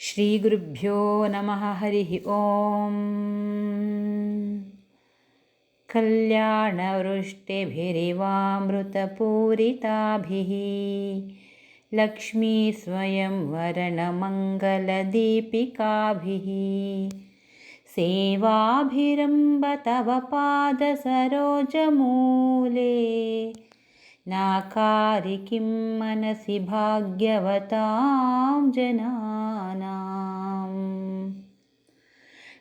श्रीगुरुभ्यो नमः हरिः ॐ कल्याणवृष्टिभिरिवामृतपूरिताभिः लक्ष्मीस्वयंवरणमङ्गलदीपिकाभिः सेवाभिरम्ब तव पादसरोजमूले नाकारि किं मनसि ಭಾಗ್ಯವತಾಂ ಜನಾನಾಂ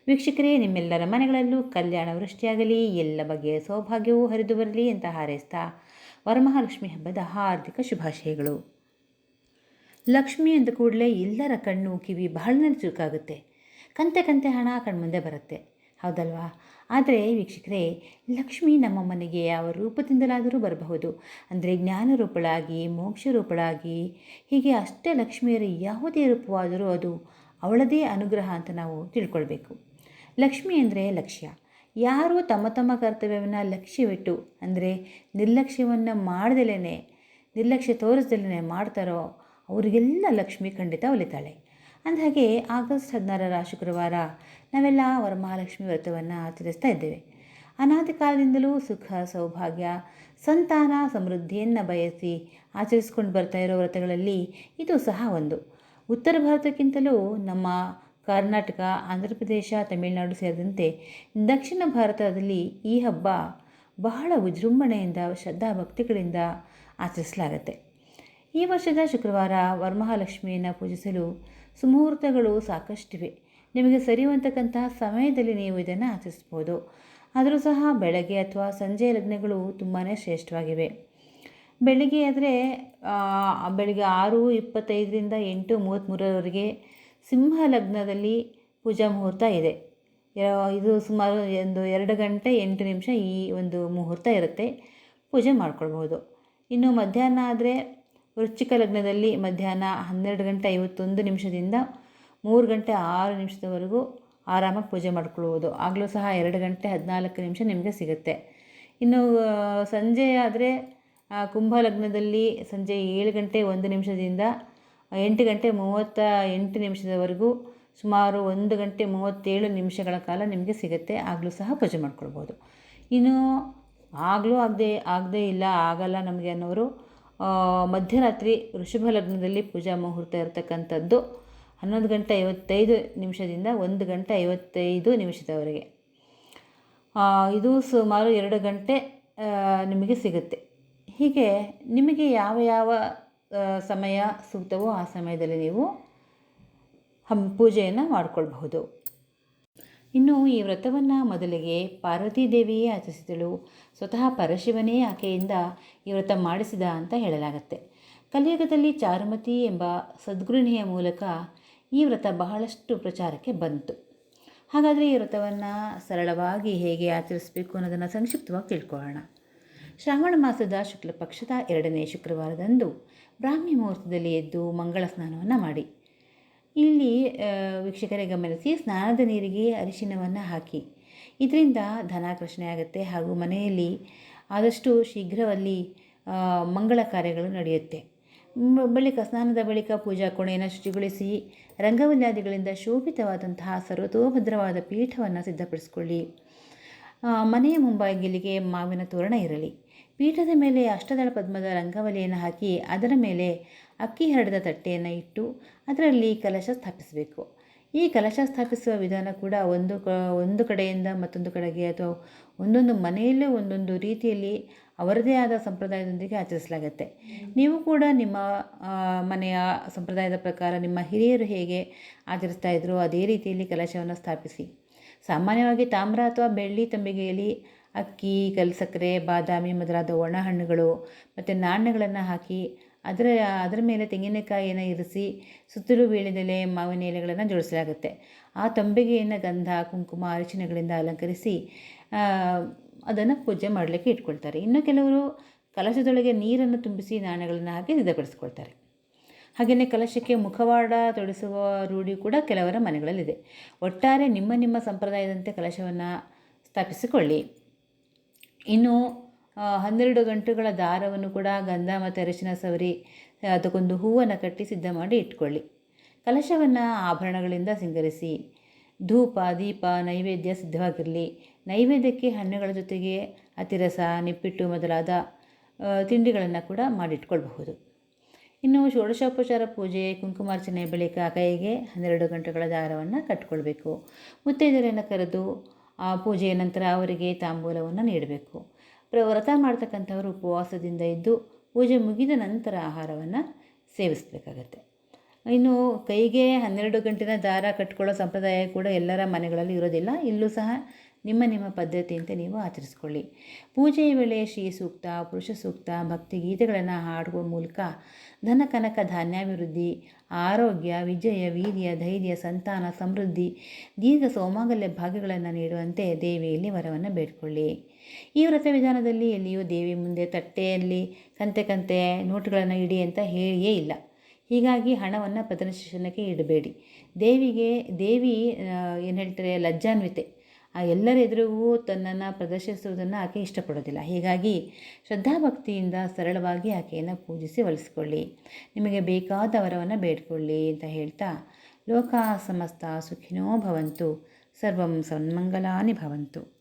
ವೀಕ್ಷಕರೇ ನಿಮ್ಮೆಲ್ಲರ ಮನೆಗಳಲ್ಲೂ ಕಲ್ಯಾಣ ವೃಷ್ಟಿಯಾಗಲಿ ಎಲ್ಲ ಬಗೆಯ ಸೌಭಾಗ್ಯವೂ ಹರಿದು ಬರಲಿ ಅಂತ ಹಾರೈಸ್ತಾ ವರಮಹಾಲಕ್ಷ್ಮಿ ಹಬ್ಬದ ಹಾರ್ದಿಕ ಶುಭಾಶಯಗಳು ಲಕ್ಷ್ಮಿ ಅಂದ ಕೂಡಲೇ ಎಲ್ಲರ ಕಣ್ಣು ಕಿವಿ ಬಹಳ ಚುರುಕಾಗುತ್ತೆ ಕಂತೆ ಕಂತೆ ಹಣ ಕಣ್ಮುಂದೆ ಬರುತ್ತೆ ಹೌದಲ್ವಾ? ಆದರೆ ವೀಕ್ಷಕರೇ, ಲಕ್ಷ್ಮಿ ನಮ್ಮ ಮನೆಗೆ ಯಾವ ರೂಪದಿಂದಲಾದರೂ ಬರಬಹುದು. ಅಂದರೆ ಮೋಕ್ಷ ರೂಪಲಾಗಿ ಹೀಗೆ ಅಷ್ಟೇ ಲಕ್ಷ್ಮಿಯರ ಯಾವುದೇ ರೂಪವಾದರೂ ಅದು ಅವಳದೇ ಅನುಗ್ರಹ ಅಂತ ನಾವು ತಿಳ್ಕೊಳ್ಬೇಕು. ಲಕ್ಷ್ಮಿ ಅಂದರೆ ಲಕ್ಷ್ಯ. ಯಾರು ತಮ್ಮ ತಮ್ಮ ಕರ್ತವ್ಯವನ್ನು ಲಕ್ಷ್ಯವಿಟ್ಟು ಅಂದರೆ ನಿರ್ಲಕ್ಷ್ಯವನ್ನು ಮಾಡ್ದಲೇ ನಿರ್ಲಕ್ಷ್ಯ ತೋರಿಸ್ದಲೇ ಮಾಡ್ತಾರೋ, ಅವರಿಗೆಲ್ಲ ಲಕ್ಷ್ಮಿ ಖಂಡಿತ ಒಲಿತಾಳೆ. ಅಂದಹಾಗೆ ಆಗಸ್ಟ್ ಹದಿನಾರರ ಶುಕ್ರವಾರ ನಾವೆಲ್ಲ ವರಮಹಾಲಕ್ಷ್ಮಿ ವ್ರತವನ್ನು ಆಚರಿಸ್ತಾ ಇದ್ದೇವೆ. ಅನಾದಿ ಕಾಲದಿಂದಲೂ ಸುಖ, ಸೌಭಾಗ್ಯ, ಸಂತಾನ, ಸಮೃದ್ಧಿಯನ್ನು ಬಯಸಿ ಆಚರಿಸ್ಕೊಂಡು ಬರ್ತಾ ಇರೋ ವ್ರತಗಳಲ್ಲಿ ಇದು ಸಹ ಒಂದು. ಉತ್ತರ ಭಾರತಕ್ಕಿಂತಲೂ ನಮ್ಮ ಕರ್ನಾಟಕ, ಆಂಧ್ರ ಪ್ರದೇಶ, ತಮಿಳುನಾಡು ಸೇರಿದಂತೆ ದಕ್ಷಿಣ ಭಾರತದಲ್ಲಿ ಈ ಹಬ್ಬ ಬಹಳ ವಿಜೃಂಭಣೆಯಿಂದ ಶ್ರದ್ಧಾ ಭಕ್ತಿಗಳಿಂದ ಆಚರಿಸಲಾಗುತ್ತೆ. ಈ ವರ್ಷದ ಶುಕ್ರವಾರ ವರಮಹಾಲಕ್ಷ್ಮಿಯನ್ನು ಪೂಜಿಸಲು ಸುಮುಹೂರ್ತಗಳು ಸಾಕಷ್ಟಿವೆ. ನಿಮಗೆ ಸರಿಯುವಂತಕ್ಕಂತಹ ಸಮಯದಲ್ಲಿ ನೀವು ಇದನ್ನು ಆಚರಿಸ್ಬೋದು ಆದರೂ ಸಹ ಬೆಳಗ್ಗೆ ಅಥವಾ ಸಂಜೆ ಲಗ್ನಗಳು ತುಂಬಾ ಶ್ರೇಷ್ಠವಾಗಿವೆ. ಬೆಳಗ್ಗೆ ಆದರೆ ಬೆಳಿಗ್ಗೆ ಆರು, ಇಪ್ಪತ್ತೈದರಿಂದ ಎಂಟು ಮೂವತ್ತ್ಮೂರರವರೆಗೆ ಸಿಂಹ ಲಗ್ನದಲ್ಲಿ ಪೂಜಾ ಮುಹೂರ್ತ ಇದೆ. ಇದು ಸುಮಾರು ಒಂದು ಎರಡು ಗಂಟೆ ಎಂಟು ನಿಮಿಷ ಈ ಒಂದು ಮುಹೂರ್ತ ಇರುತ್ತೆ. ಪೂಜೆ ಮಾಡ್ಕೊಳ್ಬೋದು ಇನ್ನು ಮಧ್ಯಾಹ್ನ ಆದರೆ ವೃಶ್ಚಿಕ ಲಗ್ನದಲ್ಲಿ ಮಧ್ಯಾಹ್ನ ಹನ್ನೆರಡು ಗಂಟೆ ಐವತ್ತೊಂದು ನಿಮಿಷದಿಂದ ಮೂರು ಗಂಟೆ ಆರು ನಿಮಿಷದವರೆಗೂ ಆರಾಮಾಗಿ ಪೂಜೆ ಮಾಡ್ಕೊಳ್ಳುವುದು. ಆಗಲೂ ಸಹ ಎರಡು ಗಂಟೆ ಹದಿನಾಲ್ಕು ನಿಮಿಷ ನಿಮಗೆ ಸಿಗುತ್ತೆ. ಇನ್ನು ಸಂಜೆ ಆದರೆ ಕುಂಭ ಲಗ್ನದಲ್ಲಿ ಸಂಜೆ ಏಳು ಗಂಟೆ ಒಂದು ನಿಮಿಷದಿಂದ ಎಂಟು ಗಂಟೆ ಮೂವತ್ತ ಎಂಟು ನಿಮಿಷದವರೆಗೂ ಸುಮಾರು ಒಂದು ಗಂಟೆ ಮೂವತ್ತೇಳು ನಿಮಿಷಗಳ ಕಾಲ ನಿಮಗೆ ಸಿಗುತ್ತೆ. ಆಗಲೂ ಸಹ ಪೂಜೆ ಮಾಡ್ಕೊಳ್ಬೋದು. ಇನ್ನು, ಆಗಲೂ ಆಗದೆ, ಆಗದೇ ಇಲ್ಲ, ಆಗಲ್ಲ ನಮಗೆ ಅನ್ನೋರು ಮಧ್ಯರಾತ್ರಿ ಋಷಭ ಲಗ್ನದಲ್ಲಿ ಪೂಜಾ ಮುಹೂರ್ತ ಇರತಕ್ಕಂಥದ್ದು ಹನ್ನೊಂದು ಗಂಟೆ ಐವತ್ತೈದು ನಿಮಿಷದಿಂದ ಒಂದು ಗಂಟೆ ಐವತ್ತೈದು ನಿಮಿಷದವರೆಗೆ. ಇದು ಸುಮಾರು ಎರಡು ಗಂಟೆ ನಿಮಗೆ ಸಿಗುತ್ತೆ. ಹೀಗೆ ನಿಮಗೆ ಯಾವ ಯಾವ ಸಮಯ ಸೂಕ್ತವೋ ಆ ಸಮಯದಲ್ಲಿ ನೀವು ಹಂ, ಪೂಜೆಯನ್ನು ಮಾಡಿಕೊಳ್ಬಹುದು. ಇನ್ನು ಈ ವ್ರತವನ್ನು ಮೊದಲಿಗೆ ಪಾರ್ವತೀ ದೇವಿಯೇ ಆಚರಿಸಿದಳು. ಸ್ವತಃ ಪರಶಿವನೇ ಆಕೆಯಿಂದ ಈ ವ್ರತ ಮಾಡಿಸಿದ ಅಂತ ಹೇಳಲಾಗತ್ತೆ. ಕಲಿಯುಗದಲ್ಲಿ ಚಾರುಮತಿ ಎಂಬ ಸದ್ಗೃಹಿಣಿಯ ಮೂಲಕ ಈ ವ್ರತ ಬಹಳಷ್ಟು ಪ್ರಚಾರಕ್ಕೆ ಬಂತು. ಹಾಗಾದರೆ ಈ ವ್ರತವನ್ನು ಸರಳವಾಗಿ ಹೇಗೆ ಆಚರಿಸಬೇಕು ಅನ್ನೋದನ್ನು ಸಂಕ್ಷಿಪ್ತವಾಗಿ ತಿಳ್ಕೊಳ್ಳೋಣ. ಶ್ರಾವಣ ಮಾಸದ ಶುಕ್ಲ ಪಕ್ಷದ ಎರಡನೇ ಶುಕ್ರವಾರದಂದು ಬ್ರಾಹ್ಮಿ ಮುಹೂರ್ತದಲ್ಲಿ ಎದ್ದು ಮಂಗಳ ಸ್ನಾನವನ್ನು ಮಾಡಿ. ಇಲ್ಲಿ ವೀಕ್ಷಕರೇ ಗಮನಿಸಿ, ಸ್ನಾನದ ನೀರಿಗೆ ಅರಿಶಿನವನ್ನು ಹಾಕಿ. ಇದರಿಂದ ಧನಾಕರ್ಷಣೆ ಆಗುತ್ತೆ ಹಾಗೂ ಮನೆಯಲ್ಲಿ ಆದಷ್ಟು ಶೀಘ್ರದಲ್ಲಿ ಮಂಗಳ ಕಾರ್ಯಗಳು ನಡೆಯುತ್ತೆ. ಬಳಿಕ ಸ್ನಾನದ ಬಳಿಕ ಪೂಜಾ ಕೋಣೆಯನ್ನು ಶುಚಿಗೊಳಿಸಿ ರಂಗವಲ್ಯಾದಿಗಳಿಂದ ಶೋಭಿತವಾದಂತಹ ಸರ್ವತೋಭದ್ರವಾದ ಪೀಠವನ್ನು ಸಿದ್ಧಪಡಿಸಿಕೊಳ್ಳಿ. ಮನೆಯ ಮುಂಬಾಗಿಲಿಗೆ ಮಾವಿನ ತೋರಣ ಇರಲಿ. ಪೀಠದ ಮೇಲೆ ಅಷ್ಟದಳ ಪದ್ಮದ ರಂಗವಲಿಯನ್ನು ಹಾಕಿ, ಅದರ ಮೇಲೆ ಅಕ್ಕಿ ಹರಡಿದ ತಟ್ಟೆಯನ್ನು ಇಟ್ಟು ಅದರಲ್ಲಿ ಕಲಶ ಸ್ಥಾಪಿಸಬೇಕು. ಈ ಕಲಶ ಸ್ಥಾಪಿಸುವ ವಿಧಾನ ಕೂಡ ಒಂದು ಕ, ಒಂದು ಕಡೆಯಿಂದ ಮತ್ತೊಂದು ಕಡೆಗೆ ಅಥವಾ ಒಂದೊಂದು ಮನೆಯಲ್ಲೇ ಒಂದೊಂದು ರೀತಿಯಲ್ಲಿ ಅವರದೇ ಆದ ಸಂಪ್ರದಾಯದೊಂದಿಗೆ ಆಚರಿಸಲಾಗುತ್ತೆ. ನೀವು ಕೂಡ ನಿಮ್ಮ ಮನೆಯ ಸಂಪ್ರದಾಯದ ಪ್ರಕಾರ ನಿಮ್ಮ ಹಿರಿಯರು ಹೇಗೆ ಆಚರಿಸ್ತಾ ಇದ್ರೋ ಅದೇ ರೀತಿಯಲ್ಲಿ ಕಲಶವನ್ನು ಸ್ಥಾಪಿಸಿ. ಸಾಮಾನ್ಯವಾಗಿ ತಾಮ್ರ ಅಥವಾ ಬೆಳ್ಳಿ ತಂಬಿಗೆಯಲ್ಲಿ ಅಕ್ಕಿ ಕಲ್ಸಕ್ಕರೆ ಬಾದಾಮಿ ಮೊದಲಾದ ಒಣ ಹಣ್ಣುಗಳು ಮತ್ತು ನಾಣ್ಯಗಳನ್ನು ಹಾಕಿ ಅದರ ಅದರ ಮೇಲೆ ತೆಂಗಿನಕಾಯಿಯನ್ನು ಇರಿಸಿ ಸುತ್ತಲೂ ವೀಳ್ಯದೆಲೆ ಮಾವಿನ ಎಲೆಗಳನ್ನು ಜೋಡಿಸಲಾಗುತ್ತೆ. ಆ ತಂಬಿಗೆಯನ್ನು ಗಂಧ, ಕುಂಕುಮ ಅರಿಶಿನಗಳಿಂದ ಅಲಂಕರಿಸಿ ಅದನ್ನು ಪೂಜೆ ಮಾಡಲಿಕ್ಕೆ ಇಟ್ಕೊಳ್ತಾರೆ. ಇನ್ನು ಕೆಲವರು ಕಲಶದೊಳಗೆ ನೀರನ್ನು ತುಂಬಿಸಿ ನಾಣ್ಯಗಳನ್ನು ಹಾಕಿ ಸಿದ್ಧಪಡಿಸ್ಕೊಳ್ತಾರೆ. ಹಾಗೆಯೇ ಕಲಶಕ್ಕೆ ಮುಖವಾಡ ತೊಡಿಸುವ ರೂಢಿ ಕೂಡ ಕೆಲವರ ಮನೆಗಳಲ್ಲಿದೆ. ಒಟ್ಟಾರೆ ನಿಮ್ಮ ನಿಮ್ಮ ಸಂಪ್ರದಾಯದಂತೆ ಕಲಶವನ್ನು ಸ್ಥಾಪಿಸಿಕೊಳ್ಳಿ. ಇನ್ನು ಹನ್ನೆರಡು ಗಂಟೆಗಳ ದಾರವನ್ನು ಕೂಡ ಗಂಧ ಮತ್ತು ಅರಿಶಿನ ಸವರಿ ಅದಕ್ಕೊಂದು ಹೂವನ್ನು ಕಟ್ಟಿ ಸಿದ್ಧ ಮಾಡಿ ಇಟ್ಕೊಳ್ಳಿ. ಕಲಶವನ್ನು ಆಭರಣಗಳಿಂದ ಸಿಂಗರಿಸಿ, ಧೂಪ, ದೀಪ, ನೈವೇದ್ಯ ಸಿದ್ಧವಾಗಿರಲಿ. ನೈವೇದ್ಯಕ್ಕೆ ಹಣ್ಣುಗಳ ಜೊತೆಗೆ ಅತಿರಸ, ನಿಪ್ಪಿಟ್ಟು ಮೊದಲಾದ ತಿಂಡಿಗಳನ್ನು ಕೂಡ ಮಾಡಿಟ್ಕೊಳ್ಬಹುದು. ಇನ್ನು ಷೋಡಶೋಪಚಾರ ಪೂಜೆ, ಕುಂಕುಮಾರ್ಚನೆ ಬಳಿಕ ಕೈಗೆ ಹನ್ನೆರಡು ಗಂಟೆಗಳ ದಾರವನ್ನು ಕಟ್ಕೊಳ್ಬೇಕು. ಮುತ್ತೈದೆಯರನ್ನು ಕರೆದು, ಆ ಪೂಜೆಯ ನಂತರ ಅವರಿಗೆ ತಾಂಬೂಲವನ್ನು ನೀಡಬೇಕು. ವ್ರತ ಮಾಡ್ತಕ್ಕಂಥವರು ಉಪವಾಸದಿಂದ ಇದ್ದು ಪೂಜೆ ಮುಗಿದ ನಂತರ ಆಹಾರವನ್ನು ಸೇವಿಸಬೇಕಾಗತ್ತೆ. ಇನ್ನು ಕೈಗೆ ಹನ್ನೆರಡು ಗಂಟಿನ ದಾರ ಕಟ್ಕೊಳ್ಳೋ ಸಂಪ್ರದಾಯ ಕೂಡ ಎಲ್ಲರ ಮನೆಗಳಲ್ಲಿ ಇರೋದಿಲ್ಲ. ಇಲ್ಲೂ ಸಹ ನಿಮ್ಮ ನಿಮ್ಮ ಪದ್ಧತಿಯಂತೆ ನೀವು ಆಚರಿಸ್ಕೊಳ್ಳಿ. ಪೂಜೆಯ ವೇಳೆ ಶ್ರೀ ಸೂಕ್ತ, ಪುರುಷ ಸೂಕ್ತ, ಭಕ್ತಿ ಗೀತೆಗಳನ್ನು ಹಾಡುವ ಮೂಲಕ ಧನ ಕನಕ ಧಾನ್ಯಾಭಿವೃದ್ಧಿ ಆರೋಗ್ಯ, ವಿಜಯ, ವೀರ್ಯ, ಧೈರ್ಯ, ಸಂತಾನ, ಸಮೃದ್ಧಿ, ದೀರ್ಘ ಸೌಮಾಂಗಲ್ಯ ಭಾಗ್ಯಗಳನ್ನು ನೀಡುವಂತೆ ದೇವಿಯಲ್ಲಿ ವರವನ್ನು ಬೇಡಿಕೊಳ್ಳಿ. ಈ ವ್ರತ ವಿಧಾನದಲ್ಲಿ ಎಲ್ಲಿಯೂ ದೇವಿ ಮುಂದೆ ತಟ್ಟೆಯಲ್ಲಿ ಕಂತೆ ಕಂತೆ ನೋಟುಗಳನ್ನು ಇಡಿ ಅಂತ ಹೇಳಿಯೇ ಇಲ್ಲ. ಹೀಗಾಗಿ ಹಣವನ್ನು ಪ್ರದರ್ಶನಕ್ಕೆ ಇಡಬೇಡಿ. ದೇವಿಗೆ, ದೇವಿ ಏನು ಹೇಳ್ತಾರೆ, ಲಜ್ಜಾನ್ವಿತೆ. ಎಲ್ಲರ ಎದುರಿಗೂ ತನ್ನನ್ನು ಪ್ರದರ್ಶಿಸುವುದನ್ನು ಆಕೆ ಇಷ್ಟಪಡೋದಿಲ್ಲ. ಹೀಗಾಗಿ ಶ್ರದ್ಧಾಭಕ್ತಿಯಿಂದ ಸರಳವಾಗಿ ಆಕೆಯನ್ನು ಪೂಜಿಸಿ ಒಲಿಸ್ಕೊಳ್ಳಿ ನಿಮಗೆ ಬೇಕಾದ ವರವನ್ನು ಬೇಡ್ಕೊಳ್ಳಿ ಅಂತ ಹೇಳ್ತಾ ಲೋಕ ಸಮಸ್ತ ಸುಖಿನೋ ಭವಂತು. ಸರ್ವಂ ಸನ್ಮಂಗಲಾನಿ ಭವಂತು.